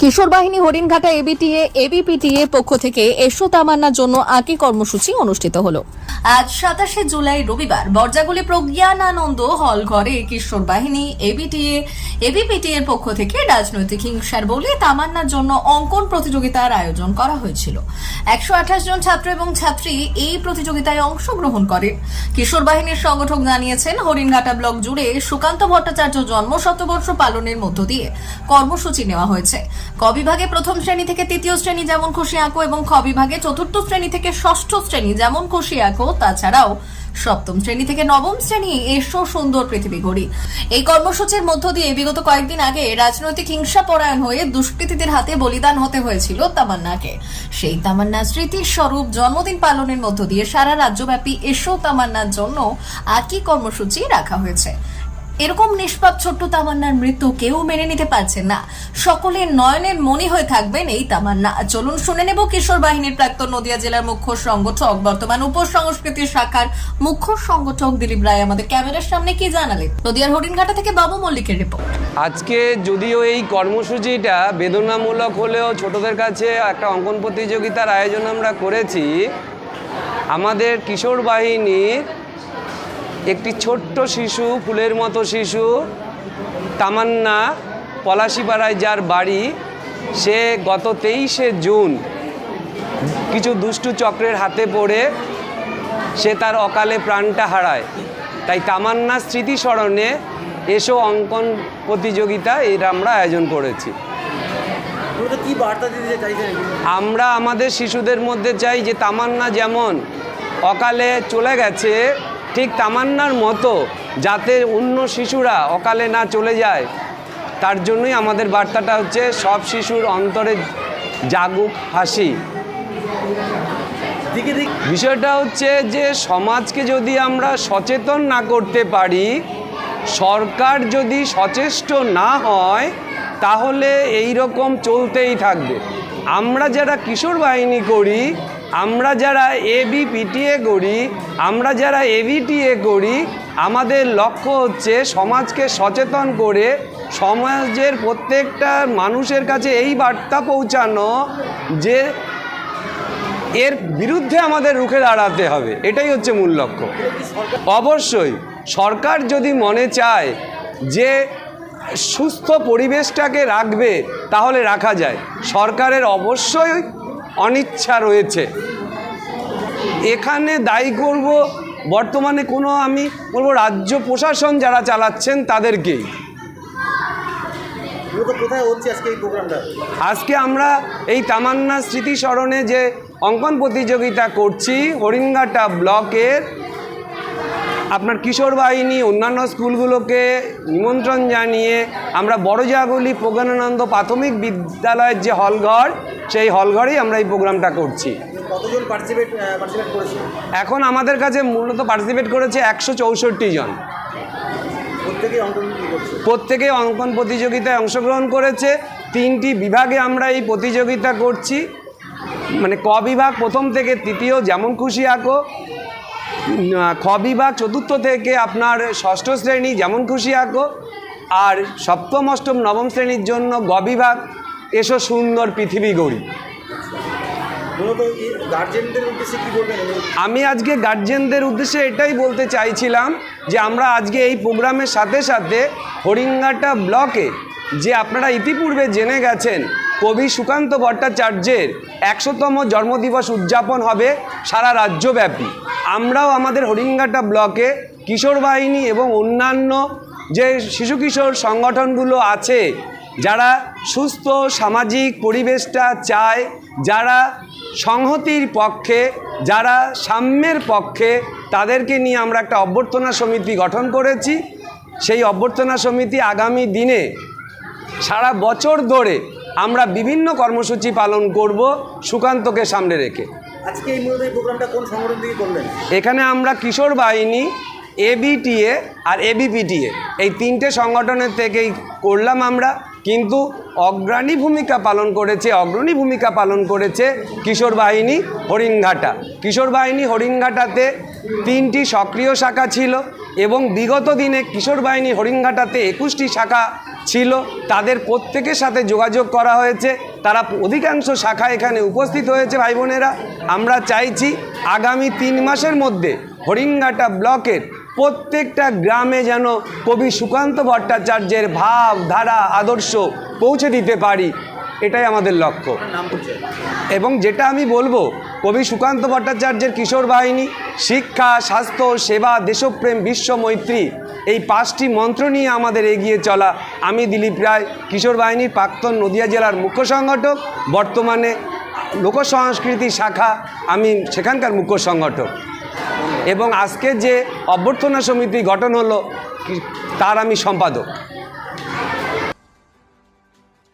কিশোর বাহিনী হরিণঘাটা এবিটিএ এবিপিটিএ পক্ষ থেকে এসো তামান্নার জন্য আঁকি কর্মসূচি অনুষ্ঠিত হলো। আজ সাতাশে জুলাই রবিবার বর্জাগুলি প্রজ্ঞানানন্দ হল ঘরে কিশোর বাহিনী এবিটিএ এবিপিটিএ এর পক্ষ থেকে রাজনৈতিক হিংসার বলে তামান্নার জন্য অঙ্কন প্রতিযোগিতার আয়োজন করা হয়েছিল। একশো আঠাশ জন ছাত্র এবং ছাত্রী এই প্রতিযোগিতায় অংশগ্রহণ করেন কিশোর বাহিনীর সংগঠক জানিয়েছেন, হরিণঘাটা ব্লক জুড়ে সুকান্ত ভট্টাচার্য জন্ম শতবর্ষ পালনের মধ্য দিয়ে কর্মসূচি নেওয়া হয়েছে। ক বিভাগে প্রথম শ্রেণি থেকে তৃতীয় শ্রেণি যেমন খুশি আঁকো এবং খ বিভাগে চতুর্থ শ্রেণি থেকে ষষ্ঠ শ্রেণি যেমন খুশি আঁকো, তাছাড়াও সপ্তম শ্রেণি থেকে নবম শ্রেণি এসো সুন্দর পৃথিবী গড়ি এই কর্মসূচির মধ্য দিয়ে বিগত কয়েকদিন আগে রাজনৈতিক হিংসা পরায়ণ হয়ে দুষ্কৃতীদের হাতে বলিদান হতে হয়েছিল তামান্নাকে। সেই তামান্না স্মৃতির স্বরূপ জন্মদিন পালনের মধ্য দিয়ে সারা রাজ্যব্যাপী এসো তামান্নার জন্য একই কর্মসূচি রাখা হয়েছে? এরকম নিষ্পাপ ছোট্ট তামান্নার মৃত্যু কেউ মেনে নিতে পারছে না। সকলের নয়নের মনি হয়ে থাকবেন এই তামান্না। চলুন শুনে নেব কিশোর বাহিনীর প্রাক্তন নদিয়া জেলার মুখ্য সংগঠক। বর্তমান উপসংস্কৃতি শাখার মুখ্য সংগঠক দিলীপ রায় আমাদের ক্যামেরার সামনে কি জানালেন? নদিয়ার হরিণঘাটা থেকে বাবু মল্লিকের রিপোর্ট আজকে যদিও এই কর্মসূচিটা বেদনামূলক হলেও ছোটদের কাছে একটা অঙ্কন প্রতিযোগিতার আয়োজন আমরা করেছি। আমাদের কিশোর বাহিনীর একটি ছোট্ট শিশু ফুলের মতো শিশু তামান্না পলাশিপাড়ায় যার বাড়ি সে গত তেইশে জুন কিছু দুষ্টু চক্রের হাতে পড়ে সে তার অকালে প্রাণটা হারায় তাই তামান্না স্মৃতিস্মরণে এসো অঙ্কন প্রতিযোগিতা এর আমরা আয়োজন করেছি? আমরা আমাদের শিশুদের মধ্যে চাই যে তামান্না যেমন অকালে চলে গেছে ঠিক তামান্নার মতো যাতে অন্য শিশুরা অকালে না চলে যায় তার জন্যই আমাদের বার্তাটা হচ্ছে সব শিশুর অন্তরে জাগুক হাসি। বিষয়টা হচ্ছে যে সমাজকে যদি আমরা সচেতন না করতে পারি সরকার যদি সচেষ্ট না হয় তাহলে এই রকম চলতেই থাকবে। আমরা যারা কিশোর বাহিনী করি আমরা যারা এবি পিটিএ করি, আমরা যারা এভিটিএ করি, আমাদের লক্ষ্য হচ্ছে সমাজকে সচেতন করে সমাজের প্রত্যেকটা মানুষের কাছে এই বার্তা পৌঁছানো যে এর বিরুদ্ধে আমাদের রুখে দাঁড়াতে হবে। এটাই হচ্ছে মূল লক্ষ্য। অবশ্যই সরকার যদি মনে চায় যে সুস্থ পরিবেশটাকে রাখবে, তাহলে রাখা যায়। সরকারের অবশ্যই অনিচ্ছা রয়েছে। এখানে দায়ী করব বর্তমানে কোনো আমি বলব রাজ্য প্রশাসন যারা চালাচ্ছেন তাদেরকেই আজকে আমরা এই তামান্না স্মৃতিস্মরণে যে অঙ্কন প্রতিযোগিতা করছি হরিঙ্গাটা ব্লকের আপনার কিশোর বাহিনী অন্যান্য স্কুলগুলোকে নিমন্ত্রণ জানিয়ে আমরা বড়জাগুলি প্রজ্ঞানানন্দ প্রাথমিক বিদ্যালয়ের যে হলঘর সেই হলঘরেই আমরা এই প্রোগ্রামটা করছি। কতজন পার্টিসিপেট পার্টিসিপেট করেছে এখন আমাদের কাছে মূলত পার্টিসিপেট করেছে একশো চৌষট্টি জন। প্রত্যেকে অঙ্কন প্রতিযোগিতায় অংশগ্রহণ করেছে। তিনটি বিভাগে আমরা এই প্রতিযোগিতা করছি। মানে ক বিভাগ প্রথম থেকে তৃতীয় যেমন খুশি আঁকো। খ বিভাগ চতুর্থ থেকে আপনার ষষ্ঠ শ্রেণি যেমন খুশি আঁকো। আর সপ্তম অষ্টম নবম শ্রেণির জন্য গ বিভাগ এসো সুন্দর পৃথিবী গড়ি। মূলত গার্জেনদের উদ্দেশ্যে কি বলবেন? আমি আজকে গার্জেনদের উদ্দেশ্যে এটাই বলতে চাইছিলাম যে আমরা আজকে এই প্রোগ্রামের সাথে সাথে হরিঙ্গাটা ব্লকে যে আপনারা ইতিপূর্বে জেনে গেছেন কবি সুকান্ত ভট্টাচার্যের একশোতম জন্মদিবস উদযাপন হবে সারা রাজ্যব্যাপী। আমরাও আমাদের হরিঙ্গাটা ব্লকে কিশোর বাহিনী এবং অন্যান্য যে শিশু কিশোর সংগঠনগুলো আছে, যারা সুস্থ সামাজিক পরিবেশটা চায়, যারা সংহতির পক্ষে, যারা সাম্যের পক্ষে, তাদেরকে নিয়ে আমরা একটা অভ্যর্থনা সমিতি গঠন করেছি। সেই অভ্যর্থনা সমিতি আগামী দিনে সারা বছর ধরে আমরা বিভিন্ন কর্মসূচি পালন করব সুকান্তকে সামনে রেখে। আজকে এই মূলত এই প্রোগ্রামটা কোন সংগঠন থেকে করলেন? এখানে আমরা কিশোর বাহিনী এবিটিএ আর এবিপিটিএ এই তিনটে সংগঠনের থেকেই করলাম আমরা কিন্তু অগ্রণী ভূমিকা পালন করেছে অগ্রণী ভূমিকা পালন করেছে কিশোর বাহিনী হরিণঘাটা। কিশোর বাহিনী হরিণঘাটাতে তিনটি সক্রিয় শাখা ছিল এবং বিগত দিনে কিশোর বাহিনী হরিণঘাটাতে একুশটি শাখা ছিল তাদের প্রত্যেকের সাথে যোগাযোগ করা হয়েছে। তারা অধিকাংশ শাখা এখানে উপস্থিত হয়েছে ভাই বোনেরা। আমরা চাইছি আগামী তিন মাসের মধ্যে হরিঙ্গাটা ব্লকের প্রত্যেকটা গ্রামে যেন কবি সুকান্ত ভট্টাচার্যের ভাব ধারা আদর্শ পৌঁছে দিতে পারি। এটাই আমাদের লক্ষ্য। এবং যেটা আমি বলব কবি সুকান্ত ভট্টাচার্যের কিশোর বাহিনী, শিক্ষা, স্বাস্থ্য, সেবা, দেশপ্রেম, বিশ্ব মৈত্রী, এই পাঁচটি মন্ত্র নিয়ে আমাদের এগিয়ে চলা আমি দিলীপ রায়, কিশোর বাহিনীর প্রাক্তন নদিয়া জেলার মুখ্য সংগঠক, বর্তমানে লোকসংস্কৃতি শাখা, আমি সেখানকার মুখ্য সংগঠক। এবং আজকে যে অভ্যর্থনা সমিতি গঠন হলো তার আমি সম্পাদক।